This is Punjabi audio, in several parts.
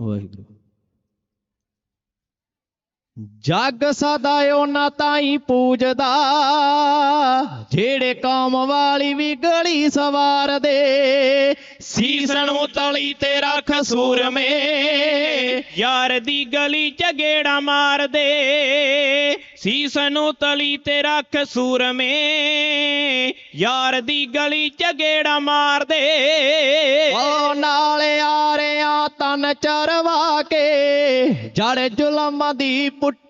ਵਾਹਿਗੁਰੂ। ਜਗ ਸਦਾ ਉਹਨਾਂ ਤਾਈ ਪੂਜਦਾ, ਜਿਹੜੇ ਕੌਮ ਵਾਲੀ ਵੀ ਗਲੀ ਸਵਾਰਦੇ। ਸੀਸ ਨੂੰ ਤਲੀ ਤੇ ਰੱਖ ਸੂਰਮੇ, ਯਾਰ ਦੀ ਗਲੀ ਚ ਗੇੜਾ ਮਾਰਦੇ। ਸੀਸ ਨੂੰ ਤਲੀ ਤੇ ਰੱਖ ਸੂਰਮੇ, ਯਾਰ ਦੀ ਗਲੀ ਚ ਗੇੜਾ ਮਾਰਦੇ। ਓ ਨਾਲ ਤਨ ਚਰਵਾ ਕੇ ਜੜ ਜ਼ੁਲਮ ਦੀ ਪੁੱਟੀ।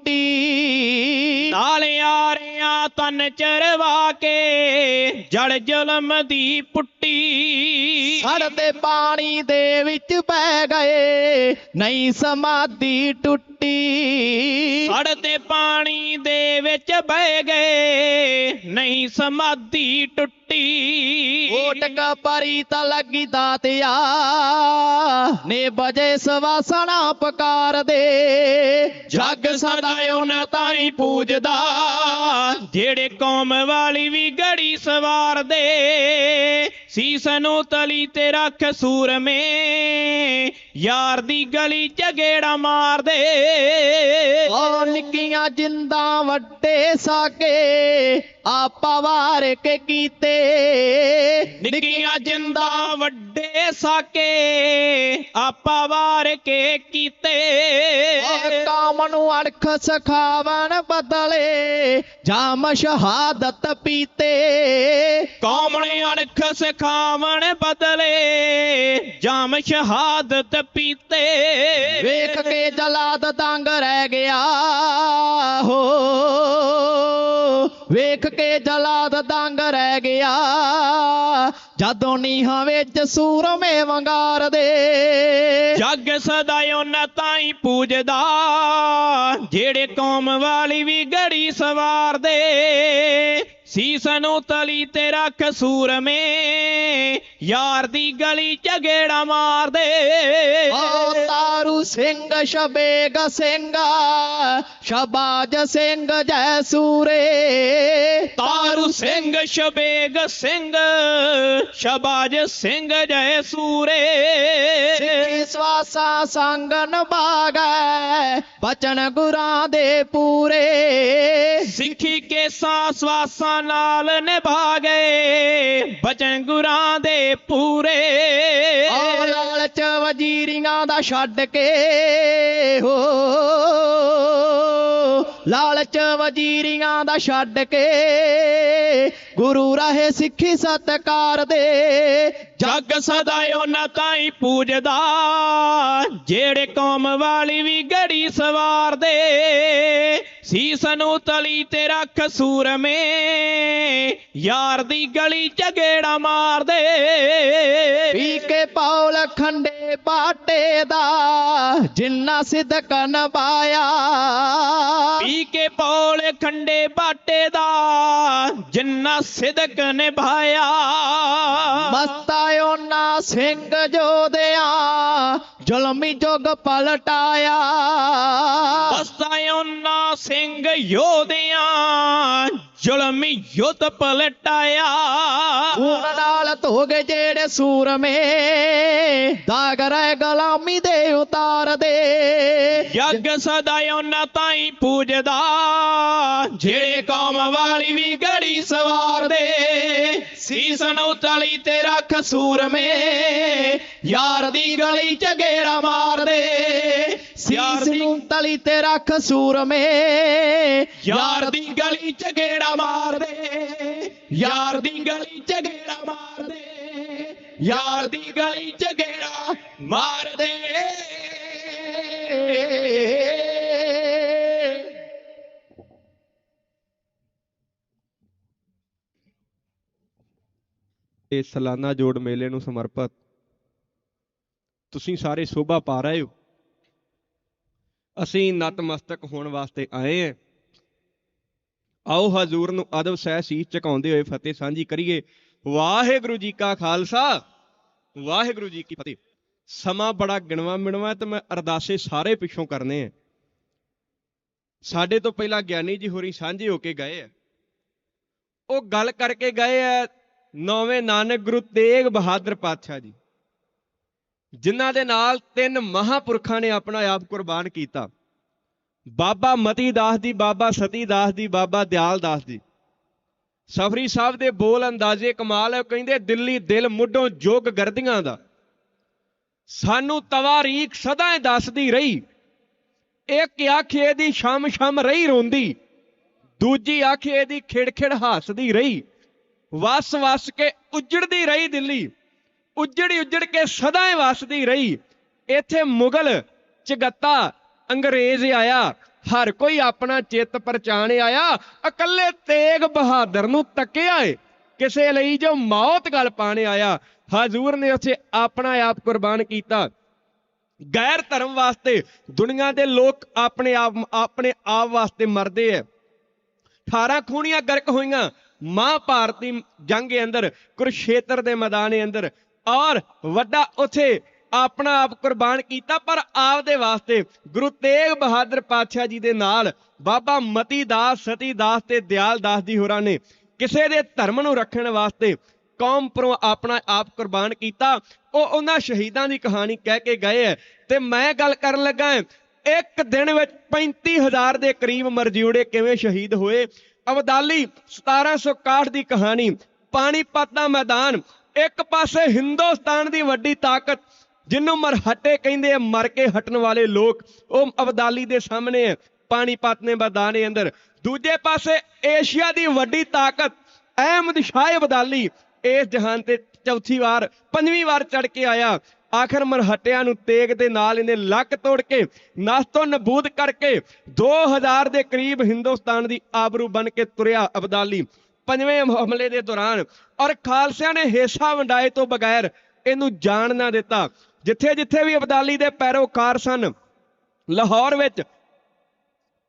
ਨਾਲ ਆਰਿਆਂ ਤਨ ਚਰਵਾ ਕੇ ਜੜ ਜ਼ੁਲਮ ਦੀ ਪੁੱਟੀ। ਸੜਦੇ ਪਾਣੀ ਦੇ ਵਿੱਚ ਬਹਿ ਗਏ ਨਹੀਂ ਸਮਾਧੀ ਟੁੱਟੀ। ਸੜਦੇ ਪਾਣੀ ਦੇ ਵਿੱਚ ਬਹਿ ਗਏ ਨਹੀਂ ਸਮਾਧੀ ਟੁੱਟੀ। ਓਟਕ ਪਰੀ ਤਾਂ ਲੱਗੀ ਦਾਤਿਆ ਨੇ ਬਜੇ ਸਵਾਸਣਾ ਪੁਕਾਰ ਦੇ। ਜੱਗ ਸਦਾ ਉਹਨਾਂ ਤਾਈ ਪੂਜਦਾ। ਜਿਹੜੇ ਕੌਮ ਵਾਲੀ ਵੀ ਗੜੀ ਸਵਾਰ ਦੇ। ਸੀਸ ਨੂੰ ਤਲੀ ਤੇ ਰੱਖ ਸੂਰਮੇ। ਯਾਰ ਦੀ ਗਲੀ ਚ ਗੇੜਾ ਮਾਰਦੇ ਓ ਨਿੱਕੀਆਂ ਜਿੰਦਾਂ ਵੱਡੇ ਸਾਕੇ। ਆਪਾ ਵਾਰ ਕੇ ਕੀਤੇ। ਨਿੱਕੀਆਂ ਜਿੰਦਾਂ ਵੱਡੇ ਸਾਕੇ ਆਪਾ ਵਾਰ ਕੇ ਕੀਤੇ। ਕਾਮ ਨੂੰ ਅਣਖ ਸਖਾਵਣ ਬਦਲੇ ਜਾਮ ਸ਼ਹਾਦਤ ਪੀਤੇ। ਕੌਮ ਨੇ ਅਣਖ ਸਖਾਵਣ ਬਦਲੇ ਜਾਮ ਸ਼ਹਾਦਤ ਪੀਤੇ। ਵੇਖ ਕੇ ਜਲਾਦ ਦੰਗ ਰਹਿ ਗਿਆ ਹੋ। ਵੇਖ ਕੇ ਜਲਾਦ ਦੰਗ ਰਹਿ ਗਿਆ ਜਦੋਂ ਨੀਹਾਂ ਵਿੱਚ ਸੂਰਮੇ ਵੰਗਾਰਦੇ ਜੱਗ ਸਦਾ ਉਹਨਾਂ ਤਾਈ ਪੂਜਦਾ ਜਿਹੜੇ ਕੌਮ ਵਾਲੀ ਵੀ ਗੜੀ ਸਵਾਰਦੇ ਸੀਸ ਨੂੰ ਤਲੀ ਤੇ ਰੱਖ ਸੂਰਮੇ ਯਾਰ ਦੀ ਗਲੀ ਚ ਗੇੜਾ ਮਾਰਦੇ। ਓ ਤਾਰੂ ਸਿੰਘ ਸ਼ਬੇਗ ਸਿੰਘ ਸ਼ਬਾਜ ਸਿੰਘ ਜੈ ਸੂਰੇ। ਤਾਰੂ ਸਿੰਘ ਸ਼ਬੇਗ ਸਿੰਘ ਸ਼ਬਾਜ ਸਿੰਘ ਜੈ ਸੂਰੇ। ਸਿੱਖੀ ਸਵਾਸਾ ਸੰਗ ਨਭਾਗੈ ਬਚਨ ਗੁਰਾਂ ਦੇ ਪੂਰੇ। ਸਿੱਖੀ ਕੇ ਸਵਾਸਾਂ ਨਾਲ ਨਿਭਾ ਗਏ ਬਚਨ ਗੁਰਾਂ ਦੇ ਪੂਰੇ। ਓ ਲਾਲਚ ਵਜੀਰੀਆਂ ਦਾ ਛੱਡ ਕੇ ਹੋ। ਲਾਲਚ ਵਜੀਰੀਆਂ ਦਾ ਛੱਡ ਕੇ ਗੁਰੂ ਰਾਹੇ ਸਿੱਖੀ ਸਤਕਾਰ ਦੇ। ਜੱਗ ਸਦਾ ਉਹਨਾਂ ਤਾਈ ਪੂਜਦਾ ਜਿਹੜੇ ਕੌਮ ਵਾਲੀ ਵੀ ਗੜੀ ਸਵਾਰਦੇ ਸੀਸ ਨੂੰ ਤਲੀ ਤੇ ਰੱਖ ਸੂਰਮੇ ਯਾਰ ਦੀ ਗਲੀ ਚ ਗੇੜਾ ਮਾਰਦੇ। ਪੀ ਕੇ ਪੌਲ ਖੰਡੇ ਬਾਟੇ ਦਾ ਜਿੰਨਾ ਸਿਦਕ ਨਵਾਇਆ ਪੀ ਕੇ ਪੌਲ ਖੰਡੇ ਬਾਟੇ ਦਾ ਜਿੰਨਾ ਸਿਦਕ ਨਿਭਾਇਆ। ਮਸਤਾ ਉਹਨਾਂ ਸਿੰਘ ਜੋਧਿਆਂ ਜ਼ੁਲਮੀ ਜੁਗ ਪਲਟਾਇਆ। ਮਸਤਾ ਉਹਨਾਂ ਸਿੰਘ ਯੋਧਿਆਂ ਜ਼ੁਲਮੀ ਯੁੱਧ ਪਲਟਾਇਆ। ਖੂਨ ਨਾਲ ਧੋ ਗਏ ਜਿਹੜੇ ਸੂਰਮੇ ਦਾਗ ਰਹਿ ਗੁਲਾਮੀ ਦੇ ਉਤਾਰ ਦੇ ਯੱਗ ਸਦਾ ਉਹਨਾਂ ਤਾਈ ਪੂਜਦਾ ਜਿਹੜੇ ਕੌਮ ਵਾਲੀ ਵੀ ਗੜੀ ਸਵਾਰ ਦੇ ਸੀਸ ਨੂੰ ਤਲੀ ਤੇ ਰੱਖ ਸੂਰਮੇ ਯਾਰ ਦੀ ਗਲੀ ਚ ਗੇੜਾ ਮਾਰਦੇ। ਸੀਸ ਨੂੰ ਤਲੀ ਤੇ ਰੱਖ ਸੂਰਮੇ ਯਾਰ ਦੀ ਗਲੀ ਚ ਗੇੜਾ ਮਾਰਦੇ। ਯਾਰ ਦੀ ਗਲੀ ਚ ਗੇੜਾ ਮਾਰਦੇ। ਯਾਰ ਦੀ ਗਲੀ ਚ ਗੇੜਾ ਮਾਰਦੇ। ਇਸ ਸਾਲਾਨਾ ਜੋੜ ਮੇਲੇ ਨੂੰ ਸਮਰਪਿਤ। ਤੁਸੀਂ ਸਾਰੇ ਸ਼ੋਭਾ ਪਾ ਰਹੇ ਹੋ। ਅਸੀਂ ਨਤਮਸਤਕ ਹੋਣ ਵਾਸਤੇ ਆਏ ਹਾਂ। ਆਓ ਹਜ਼ੂਰ ਨੂੰ ਅਦਬ ਸਹਿ ਸੀਸ ਝੁਕਾਉਂਦੇ ਹੋਏ ਫਤਿਹ ਸਾਂਝੀ ਕਰੀਏ। ਵਾਹਿਗੁਰੂ ਜੀ ਕਾ ਖਾਲਸਾ। ਵਾਹਿਗੁਰੂ ਜੀ ਕੀ ਫਤਿਹ। ਸਮਾਂ ਬੜਾ ਗਿਣਵਾ ਮਿਣਵਾ ਤੇ ਮੈਂ ਅਰਦਾਸੇ ਸਾਰੇ ਪਿੱਛੋਂ ਕਰਨੇ ਆ। ਸਾਡੇ ਤੋਂ ਪਹਿਲਾਂ ਗਿਆਨੀ ਜੀ ਹੋਰੀ ਸਾਂਝੇ ਹੋ ਕੇ ਗਏ ਆ। ਉਹ ਗੱਲ ਕਰਕੇ ਗਏ ਆ ਨੌਵੇਂ ਨਾਨਕ ਗੁਰੂ ਤੇਗ ਬਹਾਦਰ ਪਾਤਸ਼ਾਹ ਜੀ, ਜਿਨ੍ਹਾਂ ਦੇ ਨਾਲ ਤਿੰਨ ਮਹਾਪੁਰਖਾਂ ਨੇ ਆਪਣਾ ਆਪ ਕੁਰਬਾਨ ਕੀਤਾ। ਬਾਬਾ ਮਤੀ ਦਾਸ ਦੀ, ਬਾਬਾ ਸਤੀ ਦਾਸ ਦੀ, ਬਾਬਾ ਦਿਆਲ ਦਾਸ ਦੀ। ਸਫਰੀ ਸਾਹਿਬ ਦੇ ਬੋਲ ਅੰਦਾਜ਼ੇ ਕਮਾਲ ਹੈ ਕਹਿੰਦੇ, ਦਿੱਲੀ ਦਿਲ ਮੁੱਢੋਂ ਜੋਗ ਗਰਦੀਆਂ ਦਾ। ਸਾਨੂੰ ਤਵਾਰੀਖ ਸਦਾ ਹੀ ਦੱਸਦੀ ਰਹੀ। ਇੱਕ ਆਖੇ ਦੀ ਸ਼ਮ ਸ਼ਮ ਰਹੀ ਰੋਂਦੀ। ਦੂਜੀ ਆਖੇ ਦੀ ਖਿੜਖਿੜ ਹੱਸਦੀ ਰਹੀ। ਵਸ ਵਸ ਕੇ ਉੱਜੜਦੀ ਰਹੀ ਦਿੱਲੀ। ਉੱਜੜੀ ਉੱਜੜ ਕੇ ਸਦਾ ਹੀ ਵਸਦੀ ਰਹੀ। ਇੱਥੇ ਮੁਗਲ ਚਗੱਤਾ ਅੰਗਰੇਜ਼ ਆਇਆ। ਹਰ ਕੋਈ ਆਪਣਾ ਚਿੱਤ ਪਰਚਾਣ ਆਇਆ। ਇਕੱਲੇ ਤੇਗ ਬਹਾਦਰ ਨੂੰ ਤੱਕਿਆ ਏ। ਕਿਸੇ ਲਈ ਜੋ ਮੌਤ ਗਲ ਪਾਣੇ ਆਇਆ। ਹਜ਼ੂਰ ਨੇ ਉੱਥੇ ਆਪਣਾ ਆਪ ਕੁਰਬਾਨ ਕੀਤਾ। ਗੈਰ ਧਰਮ ਵਾਸਤੇ ਦੁਨੀਆ ਦੇ ਲੋਕ ਆਪਣੇ ਆਪ ਆਪਣੇ ਆਪ ਵਾਸਤੇ ਮਰਦੇ ਐ। 18 ਖੂਨੀਆਂ ਗਰਕ ਹੋਈਆਂ। ਮਹਾਭਾਰਤ ਦੀ ਜੰਗ ਦੇ ਅੰਦਰ ਕੁਰਸ਼ੇਤਰ ਦੇ ਮੈਦਾਨ ਦੇ ਅੰਦਰ ਔਰ ਵੱਡਾ ਉਥੇ ਆਪਣਾ ਆਪ ਕੁਰਬਾਨ ਕੀਤਾ ਪਰ ਆਪਦੇ ਵਾਸਤੇ ਗੁਰੂ ਤੇਗ ਬਹਾਦਰ ਪਾਤਸ਼ਾਹ ਜੀ ਦੇ ਨਾਲ ਬਾਬਾ ਮਤੀ ਦਾਸ ਸਤੀ ਦਾਸ ਤੇ ਦਿਆਲ ਦਾਸ ਜੀ ਹੋਰਾਂ ਨੇ ਕਿਸੇ ਦੇ ਧਰਮ ਨੂੰ ਰੱਖਣ ਵਾਸਤੇ ਕੌਮ ਪਰੋਂ ਆਪਣਾ ਆਪ ਕੁਰਬਾਨ ਕੀਤਾ। ਉਹ ਉਹਨਾਂ ਸ਼ਹੀਦਾਂ ਦੀ ਕਹਾਣੀ ਕਹਿ ਕੇ ਗਏ ਹੈ ਤੇ ਮੈਂ ਗੱਲ ਕਰਨ ਲੱਗਾ ਹਾਂ, ਇੱਕ ਦਿਨ ਵਿੱਚ 35000 ਦੇ ਕਰੀਬ ਮਰਜੂੜੇ ਕਿਵੇਂ ਸ਼ਹੀਦ ਹੋਏ? ਅਬਦਾਲੀ 1761 ਦੀ ਕਹਾਣੀ, ਪਾਣੀਪਤ ਦਾ ਮੈਦਾਨ। ਇੱਕ ਪਾਸੇ ਹਿੰਦੁਸਤਾਨ ਦੀ ਵੱਡੀ ਤਾਕਤ, ਜਿਹਨੂੰ ਮਰਹੱਟੇ ਕਹਿੰਦੇ ਆ, ਮਰ ਕੇ ਹਟਣ ਵਾਲੇ ਲੋਕ, ਉਹ ਅਬਦਾਲੀ ਦੇ ਸਾਹਮਣੇ ਹੈ ਪਾਣੀਪਤ ਨੇ ਮੈਦਾਨ ਦੇ ਅੰਦਰ। ਦੂਜੇ ਪਾਸੇ ਏਸ਼ੀਆ ਦੀ ਵੱਡੀ ਤਾਕਤ, ਅਹਿਮਦ ਸ਼ਾਹ ਅਬਦਾਲੀ ਇਸ ਜਹਾਨ ਤੇ ਚੌਥੀ ਵਾਰ, ਪੰਜਵੀਂ ਵਾਰ ਚੜ ਕੇ ਆਇਆ। ਆਖਰ ਮਰਹੱਟਿਆਂ ਨੂੰ ਤੇਗ ਦੇ ਨਾਲ ਇਹਨੇ ਲੱਕ ਤੋੜ ਕੇ ਨਸਤੋਂ ਨਬੂਦ ਕਰਕੇ 2000 ਦੇ ਕਰੀਬ ਹਿੰਦੁਸਤਾਨ ਦੀ ਆਬਰੂ ਬਣ ਕੇ ਤੁਰਿਆ ਅਬਦਾਲੀ। ਪੰਜਵੇਂ ਹਮਲੇ ਦੇ ਦੌਰਾਨ ਔਰ ਖਾਲਸਿਆਂ ਨੇ ਹਿੱਸਾ ਵੰਡਾਏ ਤੋਂ ਬਗੈਰ ਇਹਨੂੰ ਜਾਣ ਨਾ ਦਿੱਤਾ। ਜਿੱਥੇ ਜਿੱਥੇ ਵੀ ਅਬਦਾਲੀ ਦੇ ਪੈਰੋਕਾਰ ਸਨ, ਲਾਹੌਰ ਵਿੱਚ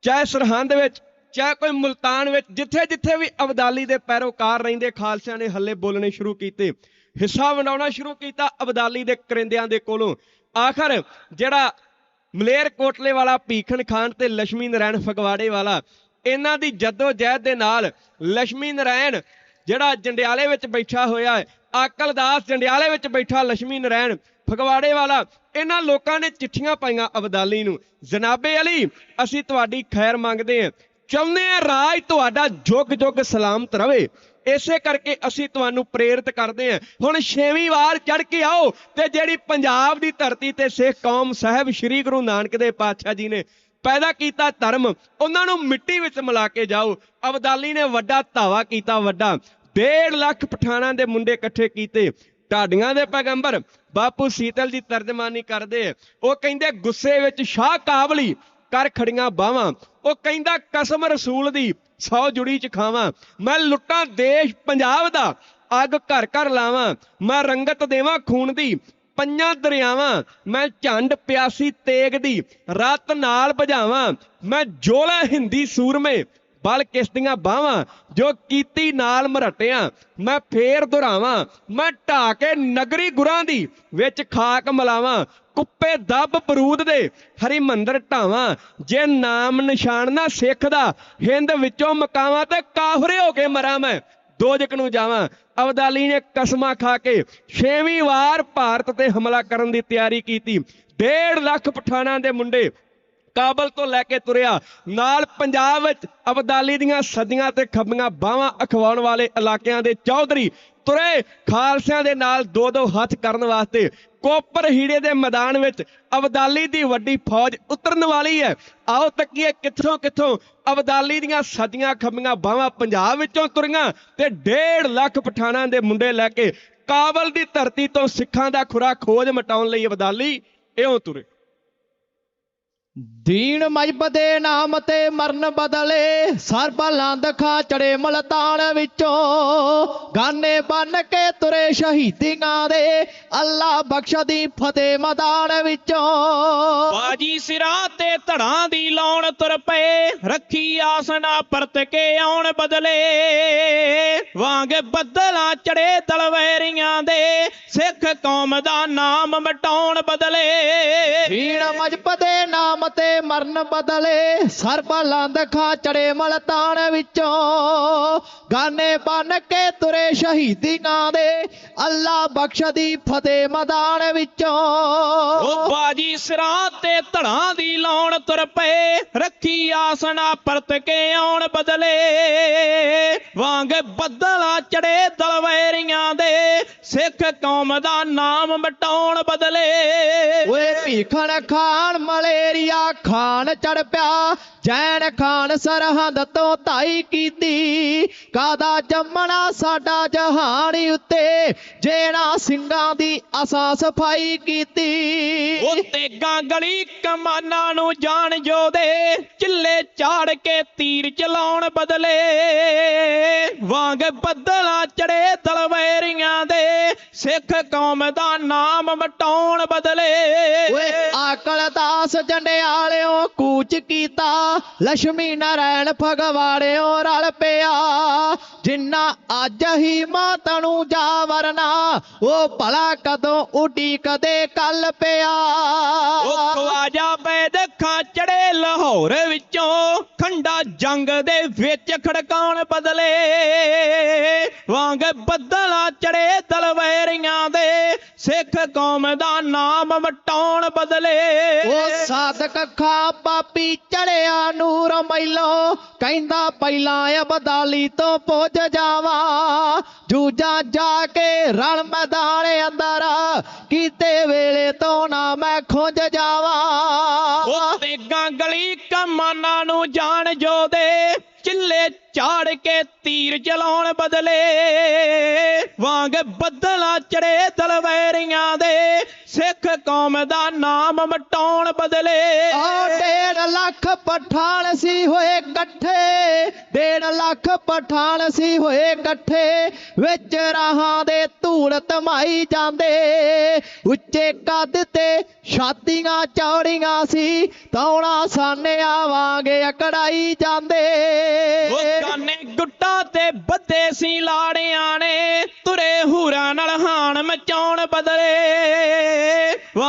ਚਾਹੇ ਸਰਹੰਦ ਵਿੱਚ ਚਾਹੇ ਕੋਈ ਮੁਲਤਾਨ ਵਿੱਚ ਜਿੱਥੇ ਜਿੱਥੇ ਵੀ ਅਬਦਾਲੀ ਦੇ ਪੈਰੋਕਾਰ ਰਹਿੰਦੇ, ਖਾਲਸਿਆਂ ਨੇ ਹੱਲੇ ਬੋਲਣੇ ਸ਼ੁਰੂ ਕੀਤੇ। ਹਿੱਸਾ ਵੰਡਾਉਣਾ ਸ਼ੁਰੂ ਕੀਤਾ ਅਬਦਾਲੀ ਦੇ ਕਰਿੰਦਿਆਂ ਦੇ ਕੋਲੋਂ। ਆਖਰ ਜਿਹੜਾ ਮਲੇਰ ਕੋਟਲੇ ਵਾਲਾ ਭੀਖਣ ਖਾਨ ਤੇ ਲక్ష్ਮੀ ਨਾਰਾਇਣ ਫਗਵਾੜੇ ਵਾਲਾ, ਇਹਨਾਂ ਦੀ ਜਦੋ ਜਹਿਦ ਦੇ ਨਾਲ ਲక్ష్ਮੀ ਨਾਰਾਇਣ ਜਿਹੜਾ ਜੰਡਿਆਲੇ ਵਿੱਚ ਬੈਠਾ ਹੋਇਆ ਹੈ, ਆਕਲ ਦਾਸ ਜੰਡਿਆਲੇ ਵਿੱਚ ਬੈਠਾ ਲక్ష్ਮੀ ਨਾਰਾਇਣ ਫਗਵਾੜੇ ਵਾਲਾ, ਇਹਨਾਂ ਲੋਕਾਂ ਨੇ ਚਿੱਠੀਆਂ ਪਾਈਆਂ ਅਬਦਾਲੀ ਨੂੰ। ਜਨਾਬੇ ਅਲੀ, ਅਸੀਂ ਤੁਹਾਡੀ ਖੈਰ ਮੰਗਦੇ ਹਾਂ। ਚਾਹੁੰਦੇ ਹਾਂ ਰਾਜ ਤੁਹਾਡਾ ਜੁਗ ਜੁਗ ਸਲਾਮਤ ਰਵੇ। ਇਸੇ ਕਰਕੇ ਅਸੀਂ ਤੁਹਾਨੂੰ ਪ੍ਰੇਰਿਤ ਕਰਦੇ ਹਾਂ। ਹੁਣ ਛੇਵੀਂ ਵਾਰ ਚੜ ਕੇ ਆਓ ਤੇ ਜਿਹੜੀ ਪੰਜਾਬ ਦੀ ਧਰਤੀ ਤੇ ਸਿੱਖ ਕੌਮ ਸਾਹਿਬ ਸ੍ਰੀ ਗੁਰੂ ਨਾਨਕ ਦੇ ਪਾਤਸ਼ਾਹ ਜੀ ਨੇ ਪੈਦਾ ਕੀਤਾ ਧਰਮ, ਉਹਨਾਂ ਨੂੰ ਮਿੱਟੀ ਵਿੱਚ ਮਿਲਾ ਕੇ ਜਾਓ। ਅਬਦਾਲੀ ਨੇ ਵੱਡਾ ਧਾਵਾ ਕੀਤਾ ਵੱਡਾ। 1.5 ਲੱਖ ਪਠਾਣਾ ਦੇ ਮੁੰਡੇ ਇਕੱਠੇ ਕੀਤੇ। ਢਾਡੀਆਂ ਦੇ ਪੈਗੰਬਰ ਬਾਪੂ ਸੀਤਲ ਦੀ ਤਰਜਮਾਨੀ ਕਰਦੇ ਆ। ਉਹ ਕਹਿੰਦੇ ਗੁੱਸੇ ਵਿੱਚ ਸ਼ਾਹ ਕਾਬਲੀ। ਕਰ ਖੜੀਆਂ ਬਾਵਾਂ ਉਹ ਕਹਿੰਦਾ, ਕਸਮ ਰਸੂਲ ਦੀ, ਸੌ ਜੁੜੀ ਚ ਖਾਵਾਂ। ਮੈਂ ਲੁੱਟਾਂ ਦੇਸ਼ ਪੰਜਾਬ ਦਾ, ਅੱਗ ਘਰ ਘਰ ਲਾਵਾਂ। ਮੈਂ ਰੰਗਤ ਦੇਵਾਂ ਖੂਨ ਦੀ ਪੰਜਾਂ ਦਰਿਆਵਾਂ। ਮੈਂ ਝੰਡ ਪਿਆਸੀ ਤੇਗ ਦੀ, ਰਤ ਨਾਲ ਭਜਾਵਾਂ। ਮੈਂ ਜੋਲਾ ਹਿੰਦੀ ਸੂਰਮੇ ਬਲ ਕਿਸ਼ਤੀਆਂ ਬਾਵਾਂ ਜੋ ਕੀਤੀ ਨਾਲ ਮਰਟਿਆਂ, ਮੈਂ ਫੇਰ ਦੁਹਰਾਵਾਂ। ਮੈਂ ਢਾ ਕੇ ਨਗਰੀ ਗੁਰਾਂ ਦੀ ਵਿੱਚ ਖਾਕ ਮਲਾਵਾਂ। ਕੁੱਪੇ ਦੱਬ ਬਰੂਦ ਦੇ ਹਰੀ ਮੰਦਰ ਢਾਵਾਂ। ਜੇ ਨਾਮ ਨਿਸ਼ਾਨ ਨਾ ਸਿੱਖ ਦਾ ਹਿੰਦ ਵਿੱਚੋਂ ਮਕਾਵਾਂ ਤੇ ਕਾਫਰੇ ਹੋ ਕੇ ਮਰਾਂ ਮੈਂ। ਦੋਜਕ ਨੂੰ ਜਾਵਾਂ। ਅਬਦਾਲੀ ਨੇ ਕਸਮਾਂ ਖਾ ਕੇ ਛੇਵੀਂ ਵਾਰ ਭਾਰਤ ਤੇ ਹਮਲਾ ਕਰਨ ਦੀ ਤਿਆਰੀ ਕੀਤੀ। 1.5 ਲੱਖ ਪਠਾਣਾਂ ਦੇ ਮੁੰਡੇ ਕਾਬਲ ਤੋਂ ਲੈ ਕੇ ਤੁਰਿਆ। ਨਾਲ ਪੰਜਾਬ ਵਿੱਚ ਅਬਦਾਲੀ ਦੀਆਂ ਸਦੀਆਂ ਤੇ ਖੱਬੀਆਂ ਬਾਹਾਂ ਅਖਵਾਉਣ ਵਾਲੇ ਇਲਾਕਿਆਂ ਦੇ ਚੌਧਰੀ ਤੁਰੇ ਖਾਲਸਿਆਂ ਦੇ ਨਾਲ ਦੋ ਦੋ ਹੱਥ ਕਰਨ ਵਾਸਤੇ। ਕੋਪਰ ਹੀੜੇ ਦੇ ਮੈਦਾਨ ਵਿੱਚ ਅਬਦਾਲੀ ਦੀ ਵੱਡੀ ਫੌਜ ਉਤਰਨ ਵਾਲੀ ਹੈ। ਆਓ ਤੱਕੀਏ ਕਿੱਥੋਂ ਕਿੱਥੋਂ ਅਬਦਾਲੀ ਦੀਆਂ ਸਦੀਆਂ ਖੱਬੀਆਂ ਬਾਹਾਂ ਪੰਜਾਬ ਵਿੱਚੋਂ ਤੁਰੀਆਂ ਤੇ 1.5 ਲੱਖ ਪਠਾਣਾਂ ਦੇ ਮੁੰਡੇ ਲੈ ਕੇ ਕਾਬਲ ਦੀ ਧਰਤੀ ਤੋਂ ਸਿੱਖਾਂ ਦਾ ਖੁਰਾ ਖੋਜ ਮਟਾਉਣ ਲਈ ਅਬਦਾਲੀ ਇਉਂ ਤੁਰੇ। ਦੀਨ ਮਜਬ ਦੇ ਨਾਮ ਤੇ ਮਰਨ ਬਦਲੇ ਸਰਬਲੰਦ ਖਾ ਚੜੇ ਮਲਤਾਨ ਵਿੱਚੋਂ। ਗਾਨੇ ਬਨ ਕੇ ਤੁਰੇ ਸ਼ਹੀਦੀਆਂ ਦੇ ਅੱਲਾ ਬਖਸ਼ਦੀ ਫਤਿਹ ਮੈਦਾਨ ਵਿੱਚੋਂ। ਬਾਜੀ ਸਿਰਾਂ ਤੇ ਧੜਾਂ ਦੀ ਲਾਉਣ ਤੁਰ ਪਏ ਰੱਖੀ ਆਸਨਾ ਪਰਤ ਕੇ ਆਉਣ ਬਦਲੇ। ਵਾਂਗ ਬੱਦਲਾਂ ਚੜੇ ਦਲਵੈਰੀਆਂ ਦੇ ਸਿੱਖ ਕੌਮ ਦਾ ਨਾਮ ਮਟਾਉਣ ਬਦਲੇ। ਦੀਨ ਮਜਬ ਦੇ ਨਾਮ ਨਾਮ ਤੇ ਮਰਨ ਬਦਲੇ ਸਰਬ ਲੰਦ ਖਾ ਚੜੇ ਮਲਤਾਨ ਵਿੱਚੋਂ। ਗਾਨੇ ਬਨ ਕੇ ਤੁਰੇ ਸ਼ਹੀਦੀਆਂ ਦੇ ਅੱਲਾ ਬਖਸ਼ਦੀ ਫਤਿਹ ਮੈਦਾਨ ਵਿੱਚੋਂ। ਉਹ ਬਾਜੀ ਸਿਰਾਂ ਤੇ ਧੜਾਂ ਦੀ ਲਾਉਣ ਤੁਰ ਪਏ ਰੱਖੀ ਆਸਣਾ ਪਰਤ ਕੇ ਆਉਣ ਬਦਲੇ। ਵਾਂਗ ਬੱਦਲਾਂ ਚੜੇ ਦਲਵੈਰੀਆਂ ਦੇ ਸਿੱਖ ਕੌਮ ਦਾ ਨਾਮ ਮਟਾਉਣ ਬਦਲੇ। ਓਏ ਭੀਖਣ ਖਾਨ ਮਲੇਰੀਆ ਖਾਨ ਚੜ ਪਿਆ ਜੈਨ ਖਾਨ ਸਰਹੰਦ ਤੋਂ ਧਾਈ ਕੀਤੀ। ਕਾਦਾ ਜੰਮਣਾ ਸਾਡਾ ਜਹਾਨੀ ਉੱਤੇ ਜੇਣਾ ਸਿੰਘਾਂ ਦੀ ਅਸਾਂ ਸਫ਼ਾਈ ਕੀਤੀ। ਉਹ ਤੇਗਾਂ ਗਲੀ ਕਮਾਨਾਂ ਨੂੰ ਜਾਣ ਜੋਦੇ ਚਿੱਲੇ ਝਾੜ ਕੇ ਤੀਰ ਚਲਾਉਣ ਬਦਲੇ। ਵਾਂਗ ਬੱਦਲਾਂ ਚੜੇ ਦਲਵੈਰੀਆਂ ਦੇ ਸਿੱਖ ਕੌਮ ਦਾ ਨਾਮ ਮਟਾਉਣ ਬਦਲੇ। ਓਏ ਆਕਲ ਦਾਸ ਜੰਡਿਆਲਿਓ ਕੂਚ ਕੀਤਾ ਲక్ష్ਮੀ ਨਾਰਾਇਣ ਫਗਵਾੜਿਓ ਰਲ ਪਿਆ। ਜਿੰਨਾ ਅੱਜ ਹੀ ਮਾਤਾ ਨੂੰ ਜਾ ਵਰਨਾ, ਉਹ ਭਲਾ ਕਦੋਂ ਉਡੀ ਕਦੇ ਕੱਲ ਪਿਆ। ਉਹ ਖਵਾਜਾ ਬੈਦਖਾਂ ਚੜੇ ਲਾਹੌਰ ਵਿੱਚੋਂ। ਖੰਡਾ ਜੰਗ ਦੇ ਵਿੱਚ ਖੜਕਾਉਣ ਬਦਲੇ ਵਾਂਗ ਬੱਦਲਾਂ ਚੜੇ ਦਲਵੈਰੀਆਂ ਦੇ ਸਿੱਖ ਕੌਮ ਦਾ ਨਾਮ ਮਟਾਉਣ ਬਦਲੇ। ਉਹ ਸਾਦਕ ਖਾ ਪਾਪੀ ਚੜਿਆ ਨੂਰ ਮੈਲੋ ਕਹਿੰਦਾ ਪਹਿਲਾਂ ਅਬਦਾਲੀ ਤੋਂ ਪੁੱਜ ਜਾਵਾ ਜੂਜਾ ਜਾ ਕੇ ਰਣ ਮੈਦਾਨ ਅੰਦਰ ਕੀਤੇ ਵੇਲੇ ਤੋਂ ਨਾ ਮੈਂ ਖੁੰਝ ਜਾਵਾ। ਉਹ ਤੇਗਾਂ ਗਲੀ ਕਮਾਨਾਂ ਨੂੰ ਜਾਣ ਜੋਦੇ ਚਿੱਲੇ ਝਾੜ ਕੇ ਤੀਰ ਚਲਾਉਣ ਬਦਲੇ। ਵਾਂਗ ਬੱਦਲਾਂ ਚੜੇ ਤਲਵੈਰੀਆਂ ਦੇ ਸਿੱਖ ਕੌਮ ਦਾ ਨਾਮ ਮਟਾਉਣ ਬਦਲੇ। ਆ ਡੇਢ ਲੱਖ ਪਠਾਨ ਸੀ ਹੋਏ ਇਕੱਠੇ। ਡੇਢ ਲੱਖ ਪਠਾਨ ਸੀ ਹੋਏ ਇਕੱਠੇ। ਵਿੱਚ ਰਾਹਾਂ ਦੇ ਧੂੜ ਧਮਾਈ ਜਾਂਦੇ। ਉੱਚੇ ਕੱਦ ਤੇ ਛਾਤੀਆਂ ਚੌੜੀਆਂ ਸੀ। ਤੌਣਾ ਸਾਨਿਆਂ ਵਾਂਗ ਅਕੜਾਈ ਜਾਂਦੇ। ਉਹ ਕਾਨੇ ਗੁੱਟਾਂ ਤੇ ਬੱਦੇ ਸੀ ਲਾੜਿਆਂ ਨੇ। ਤੁਰੇ ਹੂਰਾਂ ਨਾਲ ਹਾਣ ਮਚਾਉਣ ਬਦਲੇ।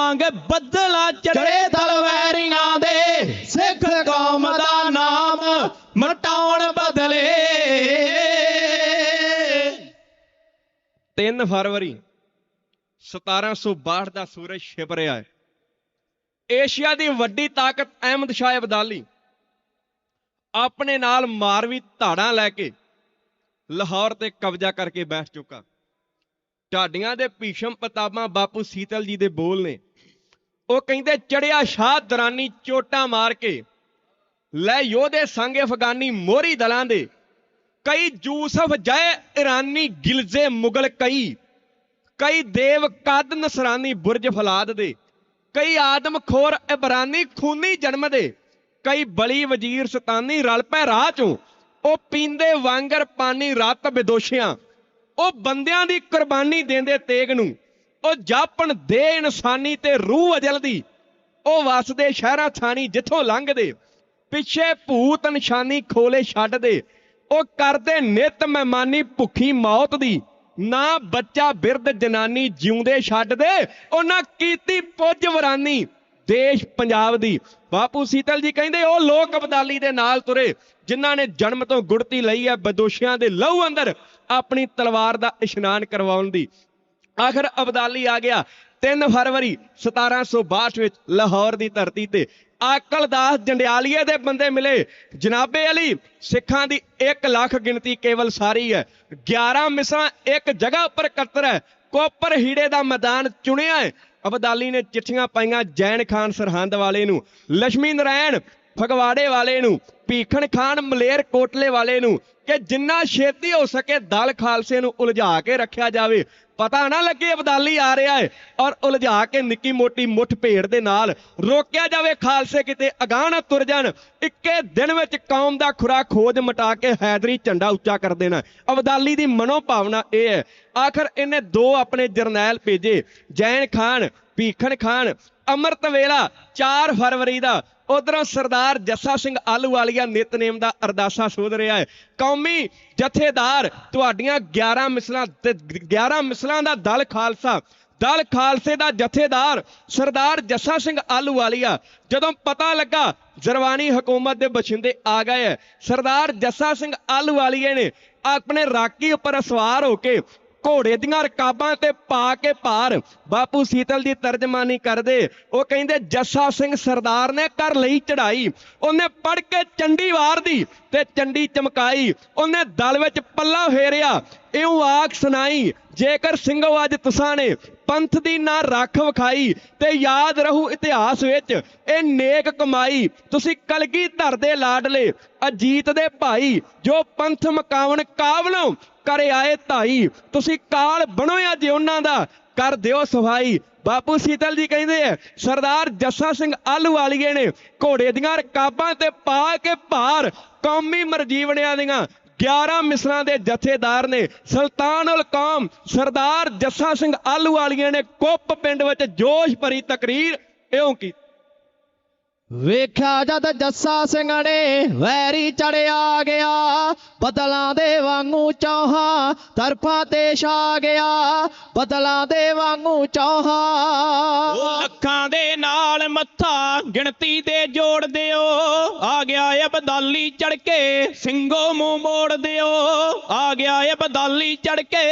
ਵਾਂਗ ਬੱਦਲਾਂ ਚੜੇ ਚੜੇ ਦਲਵੈਰੀਆਂ ਦੇ। ਸਿੱਖ ਕੌਮ ਦਾ ਨਾਮ ਮਟਾਉਣ ਬਦਲੇ। 3 ਫਰਵਰੀ 1762 ਦਾ ਸੂਰਜ ਛਿਪ ਰਿਹਾ ਹੈ। ਏਸ਼ੀਆ ਦੀ ਵੱਡੀ ਤਾਕਤ ਅਹਿਮਦ ਸ਼ਾਹ ਅਬਦਾਲੀ ਆਪਣੇ ਨਾਲ ਮਾਰਵੀ ਧਾੜਾਂ ਲੈ ਕੇ ਲਾਹੌਰ ਤੇ ਕਬਜ਼ਾ ਕਰਕੇ ਬੈਠ ਚੁੱਕਾ। ਢਾਡੀਆਂ ਦੇ ਭੀਸ਼ਮ ਪ੍ਰਤਾਪਾਂ ਬਾਪੂ ਸੀਤਲ ਜੀ ਦੇ ਬੋਲ ਨੇ ਉਹ ਕਹਿੰਦੇ, ਚੜਿਆ ਸ਼ਾਹ ਦਰਾਨੀ ਚੋਟਾਂ ਮਾਰ ਕੇ, ਲੈ ਯੋਧੇ ਸੰਗ ਅਫਗਾਨੀ ਮੋਰੀ ਦਲਾਂ ਦੇ, ਕਈ ਯੂਸਫ ਜੈ ਇਰਾਨੀ ਗਿਲਜ਼ੇ ਮੁਗਲ ਕਈ ਕਈ ਦੇਵ ਕਦ ਨਸਰਾਨੀ ਬੁਰਜ ਫਲਾਦ ਦੇ, ਕਈ ਆਦਮ ਖੋਰ ਇਬਰਾਨੀ ਖੂਨੀ ਜਨਮ ਦੇ, ਕਈ ਬਲੀ ਵਜ਼ੀਰ ਸਤਾਨੀ ਰਲ ਪੈ ਰਾਹ ਚੋਂ, ਉਹ ਪੀਂਦੇ ਵਾਂਗਰ ਪਾਣੀ ਰਤ ਬੇਦੋਸ਼ਿਆਂ, ਉਹ ਬੰਦਿਆਂ ਦੀ ਕੁਰਬਾਨੀ ਦੇਂਦੇ ਤੇਗ ਨੂੰ ਉਹ ਜਾਪਣ ਦੇ ਇਨਸਾਨੀ ਤੇ ਰੂਹ ਅਜਲ ਦੀ। ਉਹ ਵਸਦੇ ਸ਼ਹਿਰਾਂ ਥਾਣੀ ਜਿੱਥੋਂ ਲੰਘਦੇ। ਪਿੱਛੇ ਭੂਤ ਨਿਸ਼ਾਨੀ ਖੋਲੇ ਛੱਡਦੇ ਉਹ ਕਰਦੇ ਨਿਤ ਮਹਿਮਾਨੀ ਭੁੱਖੀ ਮੌਤ ਦੀ। ਨਾ ਬੱਚਾ ਬਿਰਧ ਜਨਾਨੀ ਜਿਉਂਦੇ ਛੱਡਦੇ ਉਹਨਾਂ ਕੀਤੀ ਪੁੱਜ ਵਰਾਨੀ ਦੇਸ਼ ਪੰਜਾਬ ਦੀ। ਬਾਪੂ ਸੀਤਲ ਜੀ ਕਹਿੰਦੇ, ਉਹ ਲੋਕ ਅਬਦਾਲੀ ਦੇ ਨਾਲ ਤੁਰੇ, ਜਿਨ੍ਹਾਂ ਨੇ ਜਨਮ ਤੋਂ ਗੁੜਤੀ ਲਈ ਹੈ, ਬਦੋਸ਼ੀਆਂ ਦੇ ਲਹੂ ਅੰਦਰ ਆਪਣੀ ਤਲਵਾਰ ਦਾ ਇਸ਼ਨਾਨ ਕਰਵਾਉਣ ਦੀ। ਆਖਰ ਅਬਦਾਲੀ ਆ ਗਿਆ। 3 ਫਰਵਰੀ 1762 ਵਿੱਚ ਲਾਹੌਰ ਦੀ ਧਰਤੀ ਤੇ ਆਕਲਦਾਸ ਜੰਡਿਆਲੀਏ ਦੇ ਬੰਦੇ ਮਿਲੇ। ਜਨਾਬੇ ਅਲੀ, ਸਿੱਖਾਂ ਦੀ 1 ਲੱਖ ਗਿਣਤੀ ਕੇਵਲ ਸਾਰੀ ਹੈ। 11 ਮਿਸਾਂ ਇੱਕ ਜਗ੍ਹਾ ਉੱਪਰ ਇਕੱਤਰ ਹੈ। ਕੋਪਰ ਹੀੜੇ ਦਾ ਮੈਦਾਨ ਚੁਣਿਆ ਹੈ। ਅਬਦਾਲੀ ਨੇ ਚਿੱਠੀਆਂ ਪਾਈਆਂ ਜੈਨ ਖਾਨ ਸਰਹੰਦ ਵਾਲੇ ਨੂੰ ਲక్ష్ਮੀ ਨਾਰਾਇਣ ਫਗਵਾੜੇ ਵਾਲੇ ਨੂੰ, ਭੀਖਣ ਖਾਨ ਮਲੇਰ ਕੋਟਲੇ ਵਾਲੇ ਨੂੰ ਕਿ ਜਿੰਨਾ ਛੇਤੀ ਹੋ ਸਕੇ ਦਲ ਖਾਲਸੇ ਨੂੰ ਉਲਝਾ ਕੇ ਰੱਖਿਆ ਜਾਵੇ। ਪਤਾ ਨਾ ਲੱਗੇ ਅਬਦਾਲੀ ਆ ਰਿਹਾ ਹੈ ਔਰ ਉਲਝਾ ਕੇ ਨਿੱਕੀ ਮੋਟੀ ਮੁੱਠ ਭੇੜ ਦੇ ਨਾਲ ਰੋਕਿਆ ਜਾਵੇ ਖਾਲਸੇ ਕਿਤੇ, ਅਗਾਂਹ ਨਾ ਤੁਰ ਜਾਣ। ਇੱਕੇ ਦਿਨ ਵਿੱਚ ਕੌਮ ਦਾ ਖੁਰਾ ਖੋਜ ਮਟਾ ਕੇ ਹੈਦਰੀ ਝੰਡਾ ਉੱਚਾ ਕਰ ਦੇਣਾ। ਅਬਦਾਲੀ ਦੀ ਮਨੋਭਾਵਨਾ ਇਹ ਹੈ। ਆਖਰ ਇਹਨੇ ਦੋ ਆਪਣੇ ਜਰਨੈਲ ਭੇਜੇ, ਜੈਨ ਖਾਨ, ਭੀਖਣ ਖਾਨ। ਅੰਮ੍ਰਿਤ ਵੇਲਾ 4 ਫਰਵਰੀ ਦਾ ਉਧਰੋਂ ਸਰਦਾਰ ਜੱਸਾ ਸਿੰਘ ਆਲੂਵਾਲੀਆ ਨਿਤਨੇਮ ਦਾ ਅਰਦਾਸਾ ਸੋਧ ਰਿਹਾ ਹੈ। ਕੌਮੀ ਜਥੇਦਾਰ ਤੁਹਾਡੀਆਂ 11 ਮਿਸਲਾਂ 11 ਮਿਸਲਾਂ ਦਾ ਦਲ ਖਾਲਸਾ, ਦਲ ਖਾਲਸੇ ਦਾ ਜਥੇਦਾਰ ਸਰਦਾਰ ਜੱਸਾ ਸਿੰਘ ਆਲੂਵਾਲੀਆ ਜਦੋਂ ਪਤਾ ਲੱਗਾ ਜ਼ਰਵਾਨੀ ਹਕੂਮਤ ਦੇ ਬਛਿੰਦੇ ਆ ਗਏ ਹੈ, ਸਰਦਾਰ ਜੱਸਾ ਸਿੰਘ ਆਲੂਵਾਲੀਏ ਨੇ ਆਪਣੇ ਰਾਕੀ ਉੱਪਰ ਸਵਾਰ ਹੋ ਕੇ ਘੋੜੇ ਦੀਆਂ ਰਕਾਬਾਂ ਤੇ ਪਾ ਕੇ ਭਾਰ ਬਾਪੂ ਸੀਤਲ ਦੀ ਤਰਜਮਾਨੀ ਕਰਦੇ। ਉਹ ਕਹਿੰਦੇ, ਜੱਸਾ ਸਿੰਘ ਸਰਦਾਰ ਨੇ ਕਰ ਲਈ ਚੜਾਈ ਉਹਨੇ ਪੜ ਕੇ ਚੰਡੀ ਵਾਰ ਦੀ ਤੇ ਚੰਡੀ ਚਮਕਾਈ। ਉਹਨੇ ਦਲ ਵਿੱਚ ਪੱਲਾ ਫੇਰਿਆ। ਇਉਂ ਆਖ ਸੁਣਾਈ, ਜੇਕਰ ਸਿੰਘੋ ਅੱਜ ਤੁਸਾਂ ਨੇ ਪੰਥ ਦੀ ਨਾ ਰੱਖ ਵਿਖਾਈ ਤੇ ਯਾਦ ਰਹੂ ਇਤਿਹਾਸ ਵਿੱਚ, ਇਹ ਨੇਕ ਕਮਾਈ। ਤੁਸੀਂ ਕਲਗੀ ਧਰ ਦੇ ਲਾਡਲੇ, ਅਜੀਤ ਦੇ ਭਾਈ, ਜੋ ਪੰਥ ਮਕਾਵਣ ਕਾਬਲੋਂ ਕਰੇ ਆਏ ਧਾਈ, ਤੁਸੀਂ ਕਾਲ ਬਣੋ ਅੱਜ ਉਹਨਾਂ ਦਾ, ਕਰ ਦਿਓ ਸਫ਼ਾਈ। ਬਾਪੂ ਸੀਤਲ ਜੀ ਕਹਿੰਦੇ ਆ, ਸਰਦਾਰ ਜੱਸਾ ਸਿੰਘ ਆਲੂ ਵਾਲੀਏ ਨੇ ਘੋੜੇ ਦੀਆਂ ਰਕਾਬਾਂ ਤੇ ਪਾ ਕੇ ਭਾਰ ਕੌਮੀ ਮਰਜੀਵਣਿਆਂ ਦੀਆਂ 11 ਮਿਸਲਾਂ ਦੇ ਜਥੇਦਾਰ ਨੇ, ਸੁਲਤਾਨ ਉਲ ਕੌਮ, ਸਰਦਾਰ ਜੱਸਾ ਸਿੰਘ ਆਲੂ ਵਾਲੀਏ ਨੇ ਕੁੱਪ ਪਿੰਡ ਵਿੱਚ ਜੋਸ਼ ਭਰੀ ਤਕਰੀਰ ਇਉਂ ਕੀਤੀ। ਵੇਖਿਆ ਜਦ ਜੱਸਾ ਸਿੰਘ ਨੇ ਵੈਰੀ ਚੜਿਆ ਗਿਆ, ਬਦਲਾਂ ਦੇ ਵਾਂਗੂ ਚੌਹਾ ਤਰਫਾਂ ਤੇ ਛਾ ਗਿਆ, ਬਦਲਾਂ ਦੇ ਵਾਂਗੂ ਉਹ ਅੱਖਾਂ ਦੇ ਨਾਲ ਮੱਥਾ ਗਿਣਤੀ ਦੇ ਜੋੜ ਦਿਓ। ਆ ਗਿਆ ਅਬਦਾਲੀ ਚੜ ਕੇ ਸਿੰਘੋ ਮੂੰਹ ਮੋੜ ਦਿਓ। ਆ ਗਿਆ ਅਬਦਾਲੀ ਚੜ ਕੇ।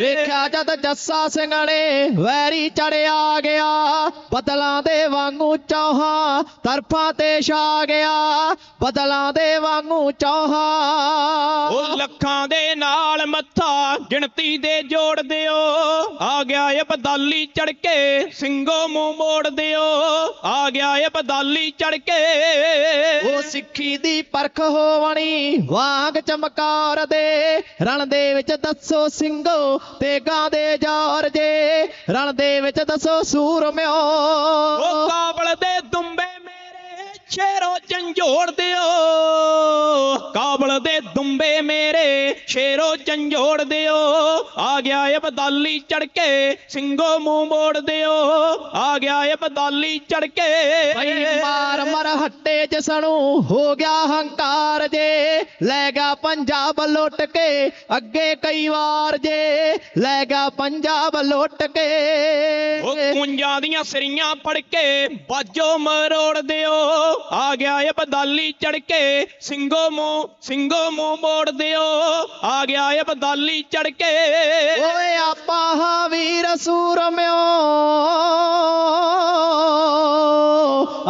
ਵੇਖਿਆ ਜਦ ਜੱਸਾ ਸਿੰਘ ਨੇ ਵੈਰੀ ਚੜਿਆ ਗਿਆ ਬਦਲਾਂ ਦੇ ਵਾਂਗੂ ਚੌਹਾ ਤਰਫਾਂ ਤੇ ਛਾ ਗਿਆ ਬਦਲਾਂ ਦੇ ਵਾਂਗੂ ਚੌਹਾ। ਉਹ ਲੱਖਾਂ ਦੇ ਨਾਲ ਮੱਥਾ ਗਿਣਤੀ ਦੇ ਜੋੜ ਦਿਓ। ਆ ਗਿਆ ਅਬਦਾਲੀ ਚੜ ਕੇ ਸਿੰਘੋ ਮੂੰਹ ਮੋੜ ਦਿਓ। ਆ ਗਿਆ ਅਬਦਾਲੀ ਚੜ ਕੇ। ਉਹ ਸਿੱਖੀ ਦੀ ਪਰਖ ਹੋਵਣੀ ਵਾਂਗ ਚਮਕਾਰ ਦੇ। ਰਣ ਦੇ ਵਿੱਚ ਦੱਸੋ ਸਿੰਘੋ ਤੇ ਗਾਂ ਦੇ ਜੋਰ ਜੇ। ਰਣ ਦੇ ਵਿੱਚ ਦੱਸੋ ਸੂਰਮਿਓ ਉਹ ਕਾਬਲ ਦੇ ਦੁੰਬੇ ਮੇਰੇ ਸ਼ੇਰੋ ਝੰਜੋੜ ਦਿਓ। ਕਾਬਲ ਦੇ ਦੁੰਬੇ ਮੇਰੇ, ਸ਼ੇਰੋ ਝੰਜੋੜ ਦਿਓ। ਆ ਗਿਆ ਅਬਦਾਲੀ ਚੜ ਕੇ ਸਿੰਘੋ ਮੂੰਹ ਮੋੜ ਦਿਓ। ਆ ਗਿਆ ਅਬਦਾਲੀ ਚੜ ਕੇ ਭਈ ਮਾਰ ਮਰ ਹੱਟੇ ਜਸਣੂ ਹੋ ਗਿਆ ਹੰਕਾਰ ਜੇ। ਲੈ ਗਿਆ ਪੰਜਾਬ ਲੁੱਟ ਕੇ, ਅੱਗੇ ਕਈ ਵਾਰ ਜੇ। ਲੈ ਗਿਆ ਪੰਜਾਬ ਲੁੱਟ ਕੇ। ਉਹ ਕੁੰਜਾਂ ਦੀਆਂ ਸਰੀਆਂ ਫੜ ਕੇ ਬਾਜੋ ਮਰੋੜ ਦਿਓ। ਆ ਗਿਆ ਅਬਦਾਲੀ ਚੜ ਕੇ ਸਿੰਘੋ ਮੂੰਹ ਸਿੰਘੋ ਮੂੰਹ ਮੋੜ ਦਿਓ। ਆ ਗਿਆ ਅਬਦਾਲੀ ਚੜ ਕੇ। ਓਏ ਆਪਾ ਹਾਂ ਵੀਰ ਸੂਰਮਿਓ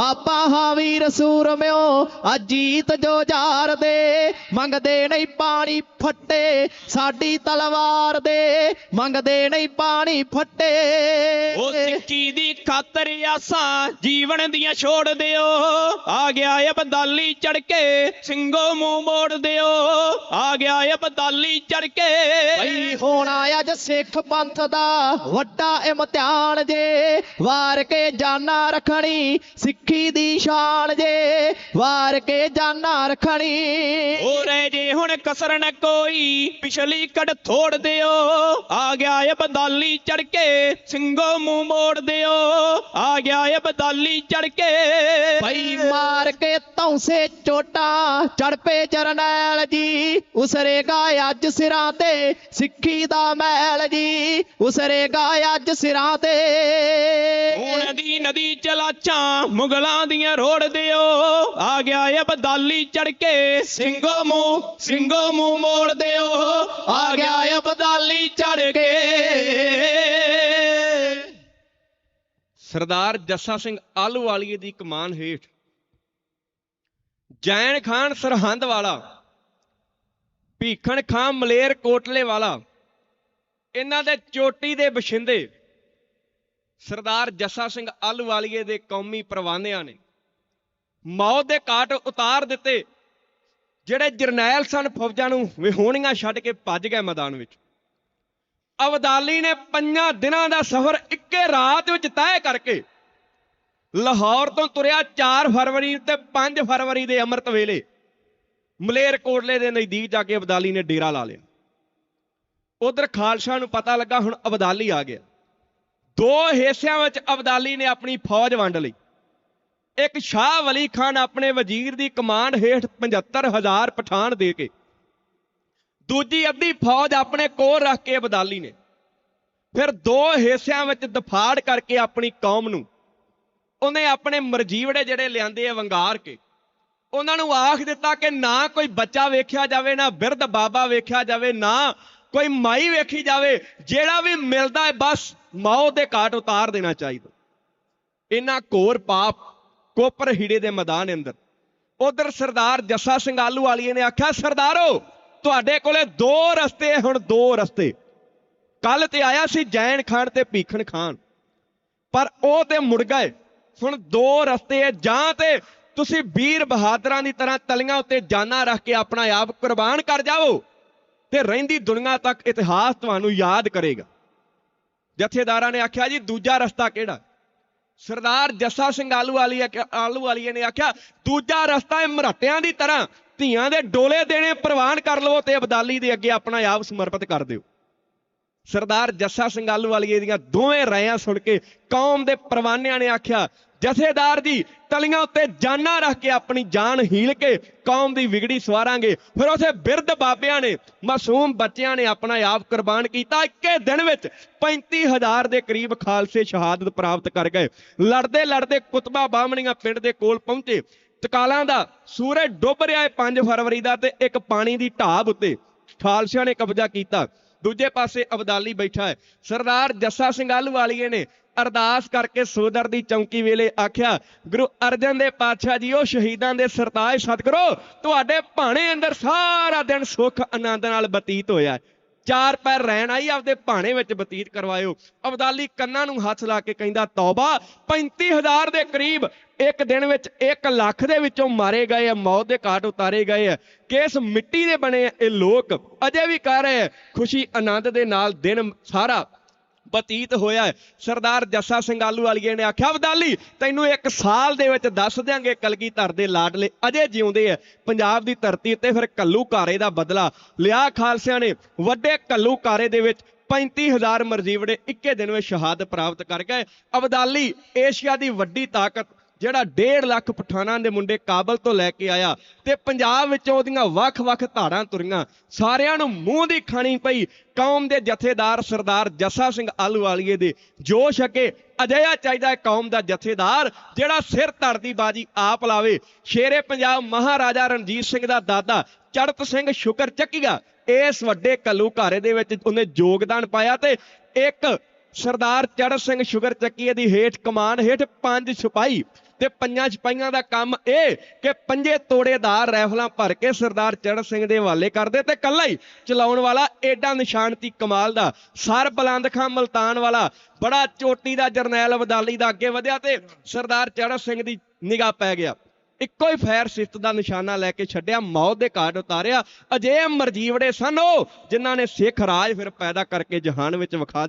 ਆਪਾ ਹਾਂ ਵੀਰ ਸੂਰਮਿਓ ਅਜੀਤ ਜੋ ਜਾਰ ਦੇ ਮੰਗਦੇ ਨਹੀਂ ਪਾਣੀ ਫੱਟੇ। ਸਾਡੀ ਤਲਵਾਰ ਦੇ ਮੰਗਦੇ ਨਹੀਂ ਪਾਣੀ ਫੱਟੇ। ਉਹ ਸਿੱਖੀ ਦੀ ਖਾਤਰ ਆਸਾਂ ਜੀਵਨ ਦੀਆਂ ਛੋੜ ਦਿਓ। ਆ ਗਿਆ ਅਬਦਾਲੀ ਚੜ ਕੇ ਸਿੰਘੋ ਮੂੰਹ ਮੋੜ ਦਿਓ। ਆ ਗਿਆ ਅਬਦਾਲੀ ਚੜ ਕੇ। ਭਈ ਹੋਣਾ ਅੱਜ ਸਿੱਖ ਪੰਥ ਦਾ ਵੱਡਾ ਇਮਤਿਹਾਨ ਜੇ। ਵਾਰ ਕੇ ਜਾਨਾਂ ਰੱਖਣੀ ਸਿੱਖੀ ਦੀ ਸ਼ਾਨ ਜੇ। ਵਾਰ ਕੇ ਜਾਨਾਂ ਰੱਖਣੀ। ਹੋ ਰਹਿ ਜੇ ਹੁਣ ਕਸਰ ਨ ਕੋਈ ਪਿਛਲੀ ਕੜ ਥੋੜ ਦਿਓ। ਆ ਗਿਆ ਅਬਦਾਲੀ ਚੜ ਕੇ ਸਿੰਘੋ ਮੂੰਹ ਮੋੜ ਦਿਓ। ਆ ਗਿਆ ਅਬਦਾਲੀ ਚੜ ਕੇ। ਭਈ ਮਾਰ ਕੇ ਧੌਂਸੇ ਚੋਟਾ ਚੜ ਪੇ ਜਰਨੈਲ ਜੀ। ਉਸਰੇਗਾ ਅੱਜ ਸਿਰਾਂ ਤੇ ਸਿੱਖੀ ਦਾ ਮਹਿਲ ਜੀ। ਉਸਰੇਗਾ ਅੱਜ ਸਿਰਾਂ ਤੇ। ਹੁਣ ਦੀ ਨਦੀ ਚਲਾਚਾਂ ਮੁਗਲਾਂ ਦੀਆਂ ਰੋੜ ਦਿਓ। ਆ ਗਿਆ ਅਬਦਾਲੀ ਚੜ ਕੇ। ਸਿੰਘੋ ਮੂੰਹ ਸਿੰਘੋ ਮੂੰਹ ਮੋੜ ਦਿਓ। ਆ ਗਿਆ ਅਬਦਾਲੀ ਚੜ ਕੇ। ਸਰਦਾਰ ਜੱਸਾ ਸਿੰਘ ਆਲੂਵਾਲੀਏ ਦੀ ਕਮਾਨ ਹੇਠ ਜੈਨ ਖਾਨ ਸਰਹੰਦ ਵਾਲਾ, ਭੀਖਣ ਖਾਂ ਮਲੇਰ ਕੋਟਲੇ ਵਾਲਾ, ਇਹਨਾਂ ਦੇ ਚੋਟੀ ਦੇ ਬਸ਼ਿੰਦੇ ਸਰਦਾਰ ਜੱਸਾ ਸਿੰਘ ਆਲੂਵਾਲੀਏ ਦੇ ਕੌਮੀ ਪਰਵਾਨਿਆਂ ਨੇ ਮੌਤ ਦੇ ਘਾਟ ਉਤਾਰ ਦਿੱਤੇ, ਜਿਹੜੇ ਜਰਨੈਲ ਸਨ ਫੌਜਾਂ ਨੂੰ ਵਿਹੋਣੀਆਂ ਛੱਡ ਕੇ ਭੱਜ ਗਏ ਮੈਦਾਨ ਵਿੱਚ। ਅਬਦਾਲੀ ਨੇ ਪੰਜਾਂ ਦਿਨਾਂ ਦਾ ਸਫ਼ਰ ਇੱਕੇ ਰਾਤ ਵਿੱਚ ਤੈਅ ਕਰਕੇ ਲਾਹੌਰ ਤੋਂ ਤੁਰਿਆ 4 ਫਰਵਰੀ ਤੇ 5 ਫਰਵਰੀ ਦੇ ਅੰਮ੍ਰਿਤ ਵੇਲੇ ਮਲੇਰਕੋਟਲੇ ਦੇ ਨਜ਼ਦੀਕ ਜਾ ਕੇ ਅਬਦਾਲੀ ਨੇ ਡੇਰਾ ਲਾ ਲਿਆ। ਉਧਰ ਖਾਲਸਾ ਨੂੰ ਪਤਾ ਲੱਗਾ ਹੁਣ ਅਬਦਾਲੀ ਆ ਗਿਆ। ਦੋ ਹਿੱਸਿਆਂ ਵਿੱਚ ਅਬਦਾਲੀ ਨੇ ਆਪਣੀ ਫੌਜ ਵੰਡ ਲਈ। ਇੱਕ ਸ਼ਾਹ ਵਲੀ ਖਾਨ ਆਪਣੇ ਵਜ਼ੀਰ ਦੀ ਕਮਾਂਡ ਹੇਠ 75000 ਪਠਾਨ ਦੇ ਕੇ ਦੂਜੀ ਅੱਧੀ ਫੌਜ ਆਪਣੇ ਕੋਲ ਰੱਖ ਕੇ ਅਬਦਾਲੀ ਨੇ। ਫਿਰ ਦੋ ਹਿੱਸਿਆਂ ਵਿੱਚ ਦਫਾੜ ਕਰਕੇ ਆਪਣੀ ਕੌਮ ਨੂੰ। ਉਹਨੇ ਆਪਣੇ ਮਰਜੀਵੜੇ ਜਿਹੜੇ ਲਿਆਂਦੇ ਆ ਵੰਗਾਰ ਕੇ, ਉਹਨਾਂ ਨੂੰ ਆਖ ਦਿੱਤਾ ਕਿ ਨਾ ਕੋਈ ਬੱਚਾ ਵੇਖਿਆ ਜਾਵੇ, ਨਾ ਬਿਰਧ ਬਾਬਾ ਵੇਖਿਆ ਜਾਵੇ, ਨਾ ਕੋਈ ਮਾਈ ਵੇਖੀ ਜਾਵੇ, ਜਿਹੜਾ ਵੀ ਮਿਲਦਾ ਹੈ ਬਸ ਮੌਤ ਦੇ ਘਾਟ ਉਤਾਰ ਦੇਣਾ ਚਾਹੀਦਾ। ਇਹਨਾਂ ਕੋਰ ਪਾਪ ਕੋਪਰ ਹੀੜੇ ਦੇ ਮੈਦਾਨ ਅੰਦਰ। ਉਧਰ ਸਰਦਾਰ ਜੱਸਾ ਸਿੰਘ ਆਲੂ ਵਾਲੀਏ ਨੇ ਆਖਿਆ, ਸਰਦਾਰੋ ਤੁਹਾਡੇ ਕੋਲੇ ਦੋ ਰਸਤੇ ਹੁਣ ਦੋ ਰਸਤੇ। ਕੱਲ ਤੇ ਆਇਆ ਸੀ ਜੈਨ ਖਾਨ ਤੇ ਭੀਖਣ ਖਾਨ, ਪਰ ਉਹ ਤੇ ਮੁੜ ਗਏ। ਹੁਣ ਦੋ ਰਸਤੇ ਹੈ ਜਾਂ ਤੇ ਤੁਸੀਂ ਵੀਰ ਬਹਾਦਰਾਂ ਦੀ ਤਰ੍ਹਾਂ ਤਲੀਆਂ ਉੱਤੇ ਜਾਨਾਂ ਰੱਖ ਕੇ ਆਪਣਾ ਆਪ ਕੁਰਬਾਨ ਕਰ ਜਾਵੋ ਤੇ ਰਹਿੰਦੀ ਦੁਨੀਆ ਤੱਕ ਇਤਿਹਾਸ ਤੁਹਾਨੂੰ ਯਾਦ ਕਰੇਗਾ। ਜਥੇਦਾਰਾਂ ਨੇ ਆਖਿਆ ਜੀ, ਦੂਜਾ ਰਸਤਾ ਕਿਹੜਾ? ਸਰਦਾਰ ਜੱਸਾ ਸਿੰਘ ਆਲੂ ਵਾਲੀ ਆਲੂ ਵਾਲੀਏ ਨੇ ਆਖਿਆ, ਦੂਜਾ ਰਸਤਾ ਹੈ ਮਰਾਟਿਆਂ ਦੀ ਤਰ੍ਹਾਂ। ਧੀਆਂ ਦੇ ਡੋਲੇ ਦੇਣੇ ਪ੍ਰਵਾਨ ਕਰ ਲਵੋ ਤੇ ਅਬਦਾਲੀ ਦੇ ਅੱਗੇ ਆਪਣਾ ਆਪ ਸਮਰਪਿਤ ਕਰ ਦਿਓ। ਸਰਦਾਰ ਜੱਸਾ ਸਿੰਘ ਆਲੂ ਦੀਆਂ ਦੋਵੇਂ ਰਾਇਆਂ ਸੁਣ ਕੇ ਕੌਮ ਦੇ ਪਰਵਾਨਿਆਂ ਨੇ ਆਖਿਆ, ਜਥੇਦਾਰ ਜੀ, ਤਲੀਆਂ ਉੱਤੇ ਜਾਨਾਂ ਰੱਖ ਕੇ ਆਪਣੀ ਜਾਨ ਹੀਲ ਕੇ ਕੌਮ ਦੀ ਵਿਗੜੀ ਸਵਾਰਾਂਗੇ। ਫਿਰ ਉਥੇ ਬਿਰਧ ਬਾਬਿਆਂ ਨੇ, ਮਾਸੂਮ ਬੱਚਿਆਂ ਨੇ ਆਪਣਾ ਆਪ ਕੁਰਬਾਨ ਕੀਤਾ। ਇੱਕੇ ਦਿਨ ਵਿੱਚ 35000 ਦੇ ਕਰੀਬ ਖਾਲਸੇ ਸ਼ਹਾਦਤ ਪ੍ਰਾਪਤ ਕਰ ਗਏ। ਲੜਦੇ ਲੜਦੇ ਕੁਤਬਾ ਬਾਹਮਣੀਆਂ ਪਿੰਡ ਦੇ ਕੋਲ ਪਹੁੰਚੇ। ਤਕਾਲਾਂ ਦਾ ਸੂਰਜ ਡੁੱਬ ਰਿਹਾ ਹੈ 5 ਫਰਵਰੀ ਦਾ ਤੇ ਇੱਕ ਪਾਣੀ ਦੀ ਢਾਬ ਉੱਤੇ ਖਾਲਸਿਆਂ ਨੇ ਕਬਜ਼ਾ ਕੀਤਾ ਦੂਜੇ ਪਾਸੇ ਅਬਦਾਲੀ ਬੈਠਾ ਹੈ ਸਰਦਾਰ ਜੱਸਾ ਸਿੰਘ ਆਲੂਵਾਲੀਏ ਨੇ ਅਰਦਾਸ ਕਰਕੇ ਸੋਦਰ ਦੀ ਚੌਂਕੀ ਵੇਲੇ ਆਖਿਆ, ਗੁਰੂ ਅਰਜਨ ਦੇ ਪਾਤਸ਼ਾਹ ਜੀ ਉਹ ਸ਼ਹੀਦਾਂ ਦੇ ਸਰਤਾਜ ਸਤਿਗੁਰੂ, ਤੁਹਾਡੇ ਭਾਣੇ ਅੰਦਰ ਸਾਰਾ ਦਿਨ ਸੁੱਖ ਆਨੰਦ ਨਾਲ ਬਤੀਤ ਹੋਇਆ ਹੈ। ਚਾਰ ਪੈਰ ਰਹਿਣ ਆਈ, ਆਪਦੇ ਭਾਣੇ ਵਿੱਚ ਬਤੀਤ ਕਰਵਾਇਓ। ਅਬਦਾਲੀ ਕੰਨਾਂ ਨੂੰ ਹੱਥ ਲਾ ਕੇ ਕਹਿੰਦਾ, ਤੌਬਾ 35000 ਦੇ ਕਰੀਬ ਇੱਕ ਦਿਨ ਵਿੱਚ 1 ਲੱਖ ਦੇ ਵਿੱਚੋਂ ਮਾਰੇ ਗਏ ਆ, ਮੌਤ ਦੇ ਘਾਟ ਉਤਾਰੇ ਗਏ ਆ। ਕਿ ਮਿੱਟੀ ਦੇ ਬਣੇ ਆ, ਇਹ ਲੋਕ ਅਜੇ ਵੀ ਕਹਿ ਰਹੇ ਆ, ਖੁਸ਼ੀ ਆਨੰਦ ਦੇ ਨਾਲ ਦਿਨ ਸਾਰਾ ਬਤੀਤ ਹੋਇਆ ਹੈ। ਸਰਦਾਰ ਜੱਸਾ ਸਿੰਘ ਆਲੂ ਵਾਲੀਏ ਨੇ ਆਖਿਆ, ਅਬਦਾਲੀ, ਤੈਨੂੰ ਇੱਕ ਸਾਲ ਦੇ ਵਿੱਚ ਦੱਸ ਦਿਆਂਗੇ ਕਲਗੀਧਰ ਦੇ ਲਾਡਲੇ। ਅਜੇ ਜਿਉਂਦੇ ਆ ਪੰਜਾਬ ਦੀ ਧਰਤੀ ਤੇ ਫਿਰ ਕੱਲੂ ਘਾਰੇ ਦਾ ਬਦਲਾ। ਲਿਆ ਖਾਲਸਿਆਂ ਨੇ, ਵੱਡੇ ਕੱਲੂ ਘਾਰੇ ਦੇ ਵਿੱਚ 35000 ਮਰਜੀਵੜੇ ਇੱਕੇ ਦਿਨ ਵਿੱਚ ਸ਼ਹਾਦਤ ਪ੍ਰਾਪਤ ਕਰ ਗਏ। ਅਬਦਾਲੀ, ਏਸ਼ੀਆ ਦੀ ਵੱਡੀ ਤਾਕਤ ਜਿਹੜਾ 1.5 ਲੱਖ ਪਠਾਨਾਂ ਦੇ ਮੁੰਡੇ ਕਾਬਲ ਤੋਂ ਲੈ ਕੇ ਆਇਆ ਤੇ ਪੰਜਾਬ ਵਿੱਚ ਉਹਦੀਆਂ ਵੱਖ-ਵੱਖ ਧਾਰਾਂ ਤੁਰੀਆਂ, ਸਾਰਿਆਂ ਨੂੰ ਮੂੰਹ ਦੀ ਖਾਣੀ ਪਈ। ਕੌਮ ਦੇ ਜਥੇਦਾਰ ਸਰਦਾਰ ਜੱਸਾ ਸਿੰਘ ਆਲੂਵਾਲੀਏ ਦੇ ਜੋਸ਼ ਅੱਗੇ ਅਜਿਹਾ ਚਾਹੀਦਾ ਹੈ ਕੌਮ ਦਾ ਜਥੇਦਾਰ ਜਿਹੜਾ ਸਿਰ ਧੜ ਦੀ ਬਾਜੀ ਆਪ ਲਾਵੇ। ਸ਼ੇਰੇ ਪੰਜਾਬ ਮਹਾਰਾਜਾ ਰਣਜੀਤ ਸਿੰਘ ਦਾ ਦਾਦਾ ਚੜਤ ਸਿੰਘ ਸ਼ੁਕਰ ਚੱਕੀਆ ਇਸ ਵੱਡੇ ਕੱਲੂ ਘਾਰੇ ਦੇ ਵਿੱਚ ਉਹਨੇ ਯੋਗਦਾਨ ਪਾਇਆ ਤੇ ਇੱਕ ਸਰਦਾਰ ਚੜਤ ਸਿੰਘ ਸ਼ੁਗਰ ਚੱਕੀਏ ਦੀ ਹੇਠ ਕਮਾਨ ਹੇਠ ਪੰਜ ਸਿਪਾਹੀ ਤੇ ਪੰਜਾਂ ਸਿਪਾਹੀਆਂ ਦਾ ਕੰਮ ਇਹ ਕਿ ਪੰਜੇ ਤੋੜੇਦਾਰ ਰਾਈਫਲਾਂ ਭਰ ਕੇ ਸਰਦਾਰ ਚੜਨ ਸਿੰਘ ਦੇ ਹਵਾਲੇ ਕਰਦੇ ਤੇ ਕੱਲਾ ਹੀ ਚਲਾਉਣ ਵਾਲਾ ਏਡਾ ਨਿਸ਼ਾਨਤੀ ਕਮਾਲ ਦਾ ਸਰ ਬਲੰਦ ਖਾਂ ਮਲਤਾਨ ਵਾਲਾ, ਬੜਾ ਚੋਟੀ ਦਾ ਜਰਨੈਲ ਅਬਦਾਲੀ ਦਾ ਅੱਗੇ ਵਧਿਆ ਤੇ ਸਰਦਾਰ ਚੜਨ ਸਿੰਘ ਦੀ ਨਿਗਾਹ ਪੈ ਗਿਆ। ਇੱਕੋ ਹੀ ਫੈਰ ਸਿਫਤ ਦਾ ਨਿਸ਼ਾਨਾ ਲੈ ਕੇ ਛੱਡਿਆ, ਮੌਤ ਦੇ ਘਾਟ ਉਤਾਰਿਆ ਅਜੇ ਮਰਜੀਵੜੇ ਸਨ ਉਹ ਜਿਨ੍ਹਾਂ ਨੇ ਸਿੱਖ ਰਾਜ ਫਿਰ ਪੈਦਾ ਕਰਕੇ ਜਹਾਨ ਵਿੱਚ ਵਿਖਾ